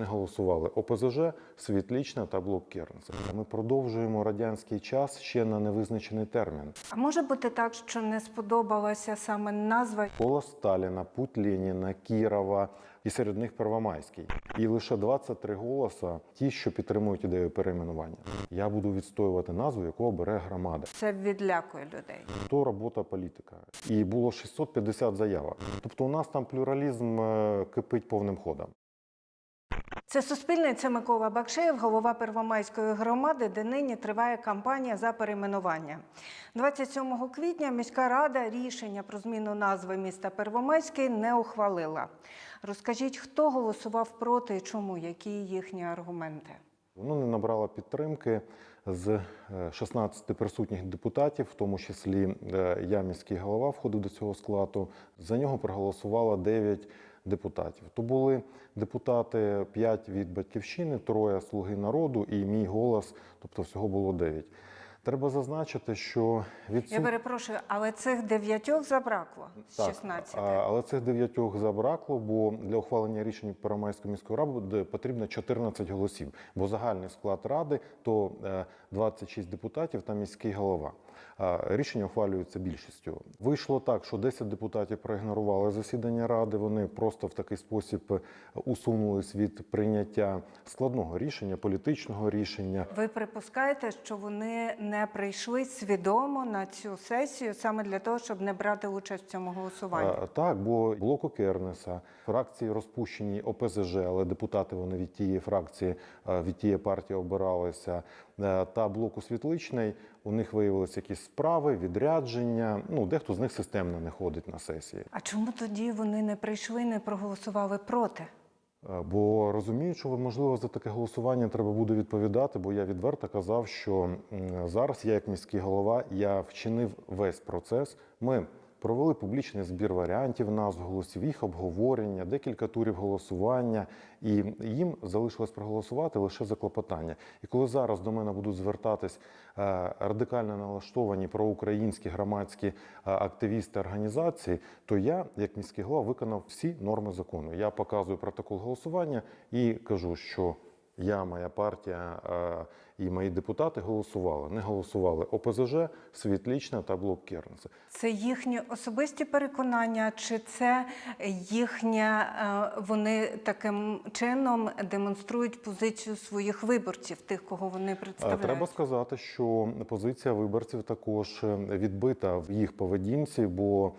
Не голосували ОПЗЖ, Світлічна та блок Кернеса. Ми продовжуємо радянський час ще на невизначений термін. А може бути так, що не сподобалася саме назва? Голос Сталіна, Путь Леніна, Кірова і серед них Первомайський. І лише 23 голоса ті, що підтримують ідею перейменування. Я буду відстоювати назву, яку обере громада. Це відлякує людей. То робота політика. І було 650 заявок. Тобто у нас там плюралізм е, кипить повним ходом. Це Суспільне, це Микола Бакшеєв, голова Первомайської громади, де нині триває кампанія за перейменування. 27 квітня міська рада рішення про зміну назви міста Первомайський не ухвалила. Розкажіть, хто голосував проти і чому, які їхні аргументи? Воно не набрало підтримки з е, 16 присутніх депутатів, в тому числі е, я міський голова входив до цього складу. За нього проголосувало 9 депутатів. То були депутати 5 від батьківщини, троє слуги народу і мій голос, тобто всього було 9. Треба зазначити, що від Я перепрошую, але цих дев'ятьох забракло з 16. а, Але цих дев'ятьох забракло, бо для ухвалення рішень Первомайської міської ради потрібно 14 голосів, бо загальний склад ради то е, 26 депутатів та міський голова. Рішення ухвалюється більшістю. Вийшло так, що 10 депутатів проігнорували засідання ради. Вони просто в такий спосіб усунулись від прийняття складного рішення, політичного рішення. Ви припускаєте, що вони не прийшли свідомо на цю сесію саме для того, щоб не брати участь в цьому голосуванні? Так, бо блоку Кернеса, фракції розпущені ОПЗЖ, але депутати вони від тієї фракції, від тієї партії обиралися. Е, Та блоку Світличний у них виявилися якісь справи, відрядження. Ну, дехто з них системно не ходить на сесії. А чому тоді вони не прийшли, не проголосували проти? Е, Бо розумію, що можливо за таке голосування треба буде відповідати, бо я відверто казав, що зараз я, як міський голова, я вчинив весь процес. Ми провели публічний збір варіантів назв голосів, їх обговорення, декілька турів голосування, і їм залишилось проголосувати лише за клопотання. І коли зараз до мене будуть звертатись е, радикально налаштовані проукраїнські громадські е, активісти організації, то я, як міський голова, виконав всі норми закону. Я показую протокол голосування і кажу, що я, моя партія е, і мої депутати голосували. Не голосували ОПЗЖ, Світлічна та блок Кернеса. Це їхні особисті переконання, чи це їхня е, вони таким чином демонструють позицію своїх виборців, тих, кого вони Е, представляють? Треба сказати, що позиція виборців також е, відбита в їх поведінці, бо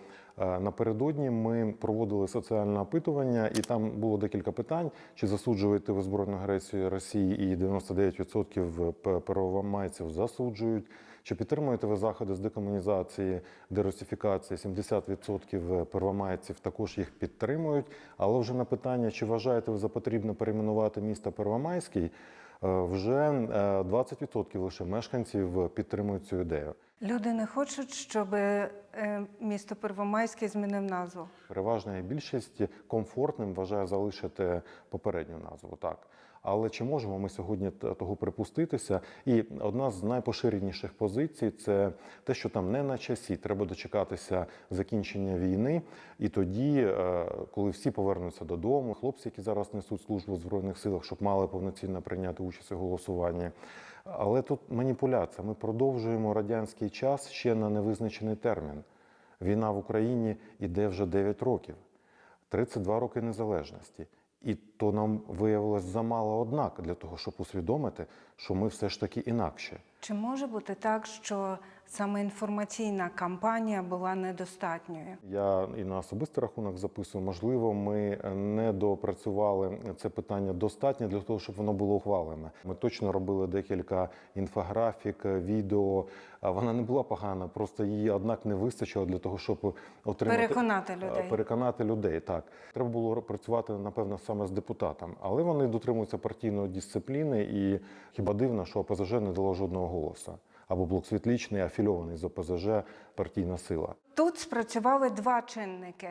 напередодні ми проводили соціальне опитування, і там було декілька питань: чи засуджуєте ви збройну агресію Росії, і 99% п- первомайців засуджують. Чи підтримуєте ви заходи з декомунізації, дерусифікації? 70% первомайців також їх підтримують. Але вже на питання, чи вважаєте ви за потрібно перейменувати місто Первомайський, е, вже е, 20% лише мешканців підтримують цю ідею. Люди не хочуть, щоб е, місто Первомайське змінив назву. Переважна більшість комфортним вважає залишити попередню назву. Так. Але чи можемо ми сьогодні того припуститися? І одна з найпоширеніших позицій це те, що там не на часі. Треба дочекатися закінчення війни. І тоді, е, коли всі повернуться додому, хлопці, які зараз несуть службу в збройних силах, щоб мали повноцінно прийняти участь у голосуванні. Але тут маніпуляція. Ми продовжуємо радянський час ще на невизначений термін. Війна в Україні йде вже 9 років, 32 роки незалежності. І то нам виявилось замало однак для того, щоб усвідомити, що ми все ж таки інакше. Чи може бути так, що саме інформаційна кампанія була недостатньою? Я і на особистий рахунок записую. Можливо, ми не допрацювали це питання достатньо для того, щоб воно було ухвалене. Ми точно робили декілька інфографік, відео. Вона не була погана, просто її однак не вистачило для того, щоб отримати Переконати людей. Переконати людей. Так треба було працювати напевно саме з депутатом, але вони дотримуються партійної дисципліни, і хіба дивно, що ОПЗЖ не дало жодного голосу. Або блок світлічний, афільований з ОПЗЖ партійна сила. Тут спрацювали два чинники: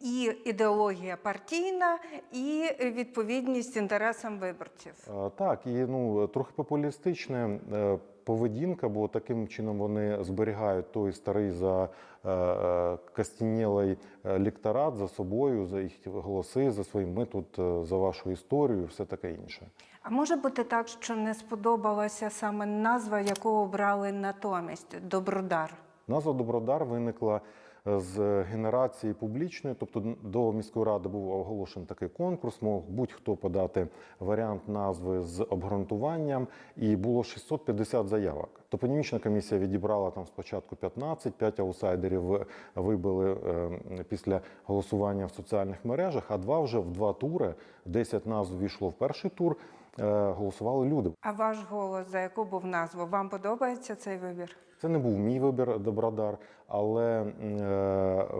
і ідеологія партійна, і відповідність інтересам виборців. Так, і ну трохи популістичне е, поведінка, бо таким чином вони зберігають той старий за е, е, костянілий е, лікторат за собою, за їх голоси, за своїм ми тут за вашу історію, все таке інше. А може бути так, що не сподобалася саме назва, яку обрали натомість Добродар? Назва Добродар виникла з генерації публічної, тобто до міської ради був оголошений такий конкурс, мог будь-хто подати варіант назви з обґрунтуванням, і було 650 заявок. Топонімічна комісія відібрала там спочатку 15, 5 аутсайдерів вибили е, після голосування в соціальних мережах, а два вже в два тури, 10 назв війшло в перший тур, голосували люди. А ваш голос за яку був назву? Вам подобається цей вибір? Це не був мій вибір Добродар, але е,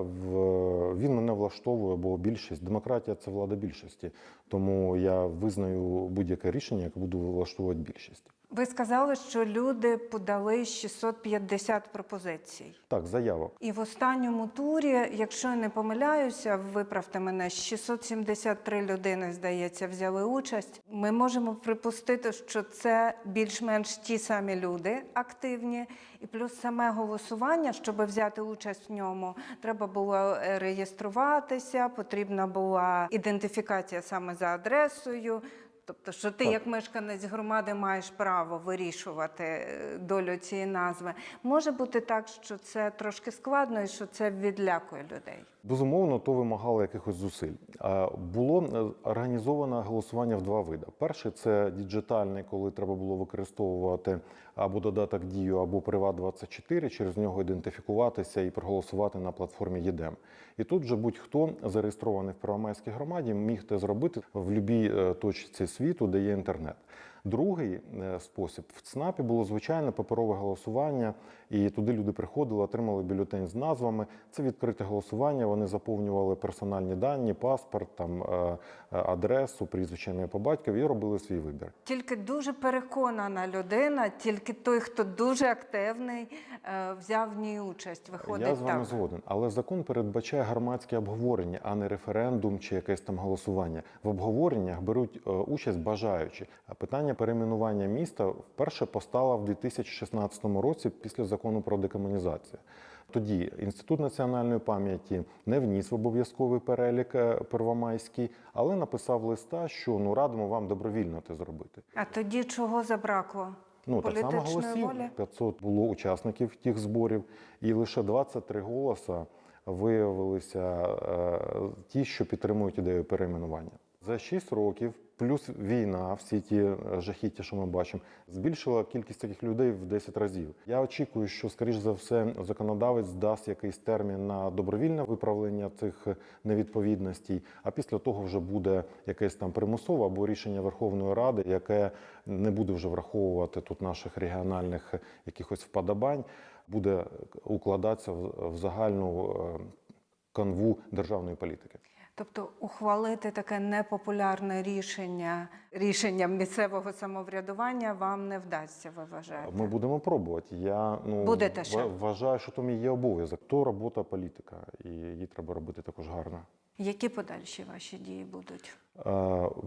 в- він мене влаштовує, бо більшість демократія це влада більшості. Тому я визнаю будь-яке рішення, яке буду влаштовувати більшість. Ви сказали, що люди подали 650 пропозицій. Так, заявок. І в останньому турі, якщо я не помиляюся, виправте мене, 673 людини, здається, взяли участь. Ми можемо припустити, що це більш-менш ті самі люди активні, і плюс саме голосування, щоб взяти участь в ньому, треба було е, реєструватися, потрібна була ідентифікація саме за адресою. Тобто, що ти, як мешканець громади, маєш право вирішувати е, долю цієї назви. Може бути так, що це трошки складно і що це відлякує людей. Безумовно, то вимагало якихось зусиль. Було е, організоване голосування в два види. Перший це діджитальний, коли треба було використовувати або додаток дію, або Приват 24 через нього ідентифікуватися і проголосувати на платформі ЄДЕМ. І тут же будь-хто зареєстрований в Первомайській громаді міг це зробити в будь-якій точці світу, де є інтернет. Другий е, спосіб в ЦНАПі було звичайне паперове голосування, і туди люди приходили, отримали бюлетень з назвами. Це відкрите голосування. Вони заповнювали персональні дані, паспорт, там е, е, адресу, прізвище ім'я по батькові і робили свій вибір. Тільки дуже переконана людина, тільки той, хто дуже активний, взяв в ній участь. Виходить Я з вами так. згоден, але закон передбачає громадське обговорення, а не референдум чи якесь там голосування. В обговореннях беруть участь бажаючі. А питання перейменування міста вперше постало в 2016 році після закону про декомунізацію. Тоді інститут національної пам'яті не вніс в обов'язковий перелік е, первомайський, але написав листа, що ну радимо вам добровільно це зробити. А тоді чого забракло? Ну, так само голосів. волі? 500 було учасників тих зборів, і лише 23 голоса виявилися е, ті, що підтримують ідею перейменування. За 6 років, плюс війна, всі ті е, жахіття, що ми бачимо, збільшила кількість таких людей в 10 разів. Я очікую, що, скоріш за все, законодавець дасть якийсь термін на добровільне виправлення цих невідповідностей, а після того вже буде якесь там примусове або рішення Верховної Ради, яке не буде вже враховувати тут наших регіональних якихось вподобань, буде укладатися в загальну е, канву державної політики. Тобто ухвалити таке непопулярне рішення рішенням місцевого самоврядування вам не вдасться, ви вважаєте? Ми будемо пробувати. Я ну Будете ще? вважаю, що мій є обов'язок. То робота політика, і її треба робити також гарно. Які подальші ваші дії будуть? Е,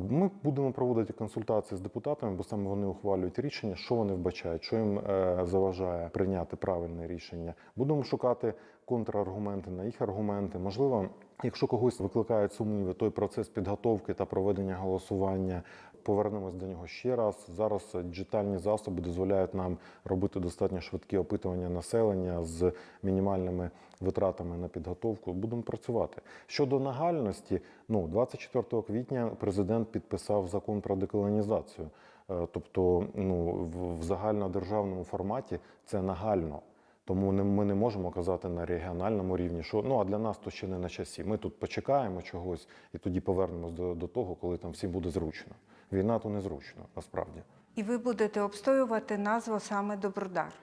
Ми будемо проводити консультації з депутатами, бо саме вони ухвалюють рішення, що вони вбачають, що їм е, заважає прийняти правильне рішення. Будемо шукати контраргументи на їх аргументи. Можливо, якщо когось викликають сумніви, той процес підготовки та проведення голосування. Повернемось до нього ще раз. Зараз діджитальні засоби дозволяють нам робити достатньо швидкі опитування населення з мінімальними витратами на підготовку. Будемо працювати. Щодо нагальності, ну 24 квітня президент підписав закон про деколонізацію. Е, Тобто, ну в, в загальнодержавному форматі це нагально. Тому не, ми не можемо казати на регіональному рівні, що ну а для нас то ще не на часі. Ми тут почекаємо чогось і тоді повернемось до, до того, коли там всім буде зручно. Війна то незручно, насправді. І ви будете обстоювати назву саме Добродар.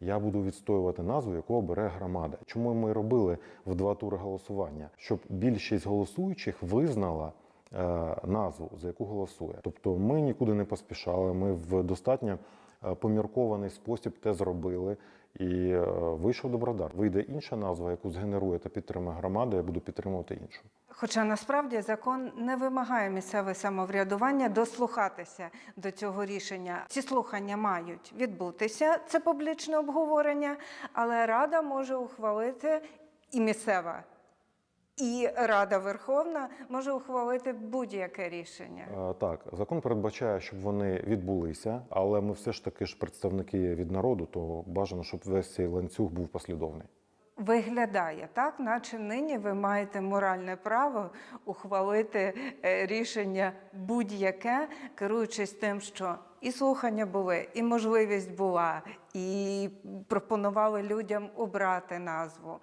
Я буду відстоювати назву, яку обере громада. Чому ми робили в два тури голосування? Щоб більшість голосуючих визнала е, назву, за яку голосує. Тобто ми нікуди не поспішали. Ми в достатньо е, поміркований спосіб те зробили. І е, вийшов Добродар. Вийде інша назва, яку згенерує та підтримує громада, я буду підтримувати іншу. Хоча насправді закон не вимагає місцеве самоврядування дослухатися до цього рішення. Ці слухання мають відбутися. Це публічне обговорення, але Рада може ухвалити і місцева. І Рада Верховна може ухвалити будь-яке рішення. Е, Так, закон передбачає, щоб вони відбулися, але ми все ж таки ж представники від народу, то бажано, щоб весь цей ланцюг був послідовний. Виглядає так, наче нині ви маєте моральне право ухвалити е, рішення будь-яке, керуючись тим, що і слухання були, і можливість була, і пропонували людям обрати назву.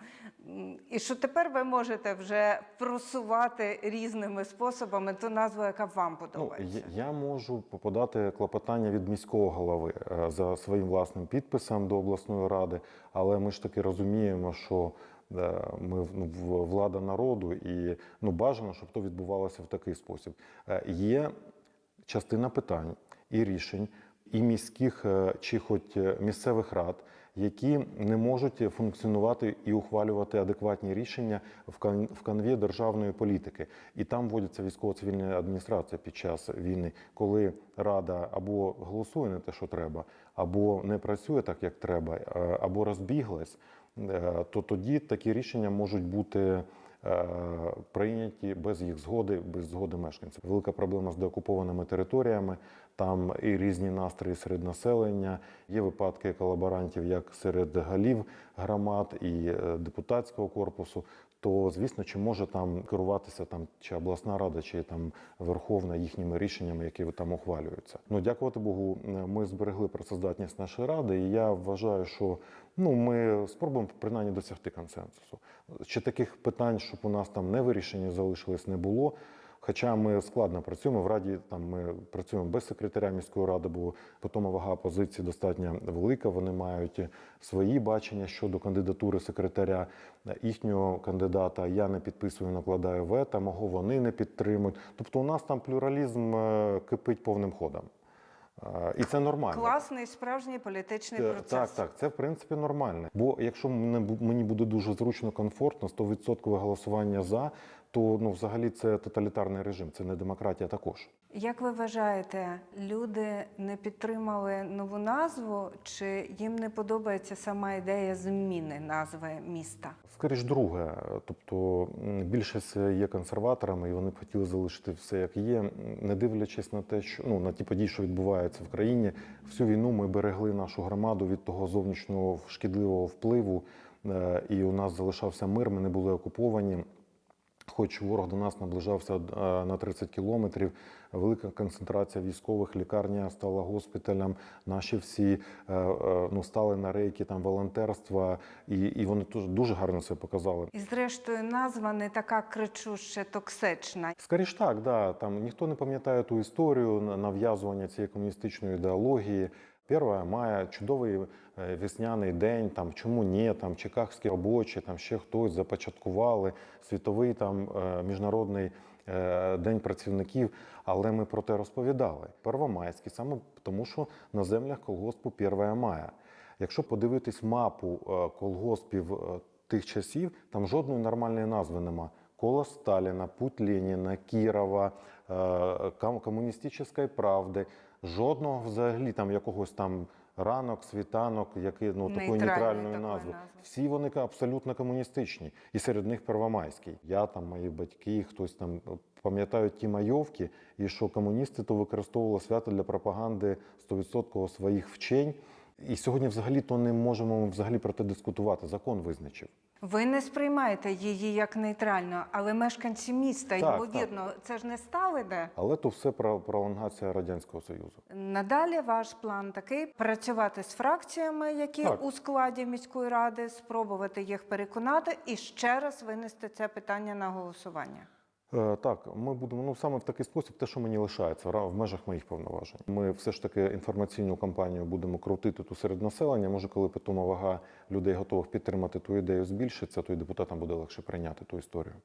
І що тепер ви можете вже просувати різними способами ту назву, яка вам Ну, подобається. я, я можу подати клопотання від міського голови е, за своїм власним підписом до обласної ради, але ми ж таки розуміємо, що е, ми ну, влада народу, і ну бажано, щоб то відбувалося в такий спосіб. Е, Є частина питань і рішень, і міських е, чи хоч е, місцевих рад, які не можуть функціонувати і ухвалювати адекватні рішення в кан- канві державної політики. І там вводиться військово-цивільна адміністрація під час війни, коли рада або голосує не те, що треба, або не працює так, як треба, е, або розбіглась, то тоді такі рішення можуть бути прийняті без їх згоди, без згоди мешканців. Велика проблема з деокупованими територіями. Там і різні настрої серед населення. Є випадки колаборантів як серед голів громад і е, депутатського корпусу. То звісно, чи може там керуватися там чи обласна рада, чи там верховна їхніми рішеннями, які там ухвалюються. Ну дякувати Богу, е, ми зберегли працездатність нашої ради, і я вважаю, що ну ми спробуємо принаймні досягти консенсусу. Чи таких питань, щоб у нас там не вирішені залишилось, не було. Хоча ми складно працюємо в раді, там ми працюємо без секретаря міської ради, бо потім вага позиції достатньо велика. Вони мають свої бачення щодо кандидатури секретаря їхнього кандидата. Я не підписую, накладаю вето, мого вони не підтримують. Тобто, у нас там плюралізм е, кипить повним ходом. Е, І це нормально. Класний справжній політичний процес. Так, так, це в принципі нормально. Бо якщо мені буде дуже зручно, комфортно, 100% голосування за, то ну взагалі це тоталітарний режим, це не демократія також. Як ви вважаєте, люди не підтримали нову назву, чи їм не подобається сама ідея зміни назви міста? Скоріш друге, тобто більшість є консерваторами, і вони б хотіли залишити все як є, не дивлячись на те, що ну на ті події, що відбуваються в країні. Всю війну ми берегли нашу громаду від того зовнішнього шкідливого впливу, е, і у нас залишався мир. Ми не були окуповані. Хоч ворог до нас наближався е, на 30 кілометрів, велика концентрація військових, лікарня стала госпіталем. Наші всі е, е, ну, стали на рейки там волонтерства, і, і вони дуже гарно це показали. І зрештою, назва не така кричуще токсична. Скоріш так, да, там ніхто не пам'ятає ту історію на- нав'язування цієї комуністичної ідеології. 1 мая чудовий весняний день. Там чому ні? Там чикагські робочі, там ще хтось започаткували світовий там е, міжнародний е, день працівників. Але ми про те розповідали. Первомайський саме тому, що на землях колгоспу 1 мая. Якщо подивитись мапу е, колгоспів е, тих часів, там жодної нормальної назви нема. Коло Сталіна, Путь Леніна, Кірова, е, комуністичної правди. Жодного взагалі там якогось там ранок, світанок, який ну такої Нейтральної назви. Всі вони абсолютно комуністичні, і серед них Первомайський. Я там, мої батьки, хтось там пам'ятають ті майовки, і що комуністи то використовували свято для пропаганди 100% своїх вчень. І сьогодні взагалі то не можемо взагалі про те дискутувати. Закон визначив. Ви не сприймаєте її як нейтральну, але мешканці міста, Так, ймовірно, це ж не Сталине. Але то все про пролонгація радянського союзу. Надалі ваш план такий: працювати з фракціями, які Так. у складі міської ради, спробувати їх переконати і ще раз винести це питання на голосування. Е, Так, ми будемо ну саме в такий спосіб, те, що мені лишається в в межах моїх повноважень. Ми все ж таки інформаційну кампанію будемо крутити тут серед населення. Може, коли питома вага людей готових підтримати ту ідею збільшиться, то і депутатам буде легше прийняти ту історію.